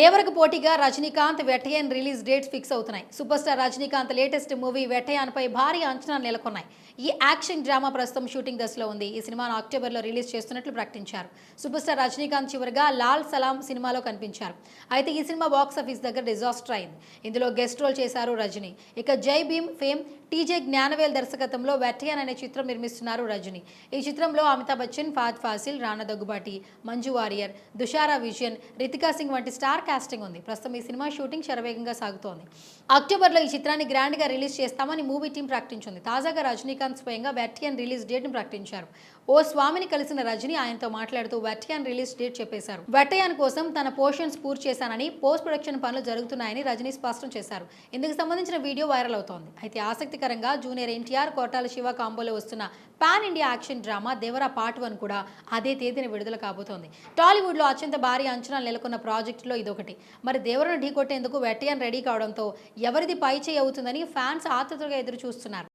దేవరకు పోటీగా Rajinikanth Vettaiyan release dates fix అవుతున్నాయి. Super star Rajinikanth latest movie వెటయాన్పై భారీ అంచనాలు నెలకొన్నాయి. ఈ యాక్షన్ డ్రామా ప్రస్తుతం షూటింగ్ దశలో ఉంది. ఈ సినిమాను అక్టోబర్లో రిలీజ్ చేస్తున్నట్లు ప్రకటించారు. సూపర్ స్టార్ రజనీకాంత్ చివరిగా లాల్ సలాం సినిమాలో కనిపించారు. అయితే ఈ సినిమా బాక్స్ ఆఫీస్ దగ్గర డిజాస్టర్ అయింది. ఇందులో గెస్ట్ రోల్ చేశారు రజనీ. ఇక జై భీమ్ ఫేమ్ టీజే జ్ఞానవేల్ దర్శకత్వంలో వెటయన్ అనే చిత్రం నిర్మిస్తున్నారు రజనీ. ఈ చిత్రంలో అమితాబ్ బచ్చన్ ఫాద్ ఫాసిల్ రానా దగ్గుబాటి మంజు వారియర్ దుషారా విజయన్ రితికా సింగ్ వంటి స్టార్ కాస్టింగ్ ఉంది. ప్రస్తుతం ఈ సినిమా షూటింగ్ శరవేగంగా సాగుతోంది. అక్టోబర్లో ఈ చిత్రాన్ని గ్రాండ్గా రిలీజ్ చేస్తామని మూవీ టీం ప్రకటించింది. తాజాగా రజనీకాంత్ స్వయంగా వెట్టియన్ రిలీజ్ డేట్ను ప్రకటించారు. ఓ స్వామిని కలిసిన రజనీ ఆయనతో మాట్లాడుతూ వెట్టియన్ రిలీజ్ డేట్ చెప్పేశారు. వెట్టయాన్ కోసం తన పోర్షన్స్ పూర్తి చేశానని పోస్ట్ ప్రొడక్షన్ పనులు జరుగుతున్నాయని రజనీ స్పష్టం చేశారు. ఇందుకు సంబంధించిన వీడియో వైరల్ అవుతోంది. అయితే ఆసక్తికరంగా జూనియర్ ఎన్టీఆర్ కోటాల శివ కాంబోలో వస్తున్న pan India action drama Devara part one కూడా అదే తేదీన విడుదల కాబోతోంది. టాలీవుడ్లో అత్యంత భారీ అంచనాలు నెలకొన్న ప్రాజెక్టులో ఇదొకటి. మరి దేవరను ఢీకొట్టేందుకు వెట్టయాన్ రెడీ కావడంతో ఎవరిది పై చేయి అవుతుందని ఫ్యాన్స్ ఆతృతగా ఎదురు చూస్తున్నారు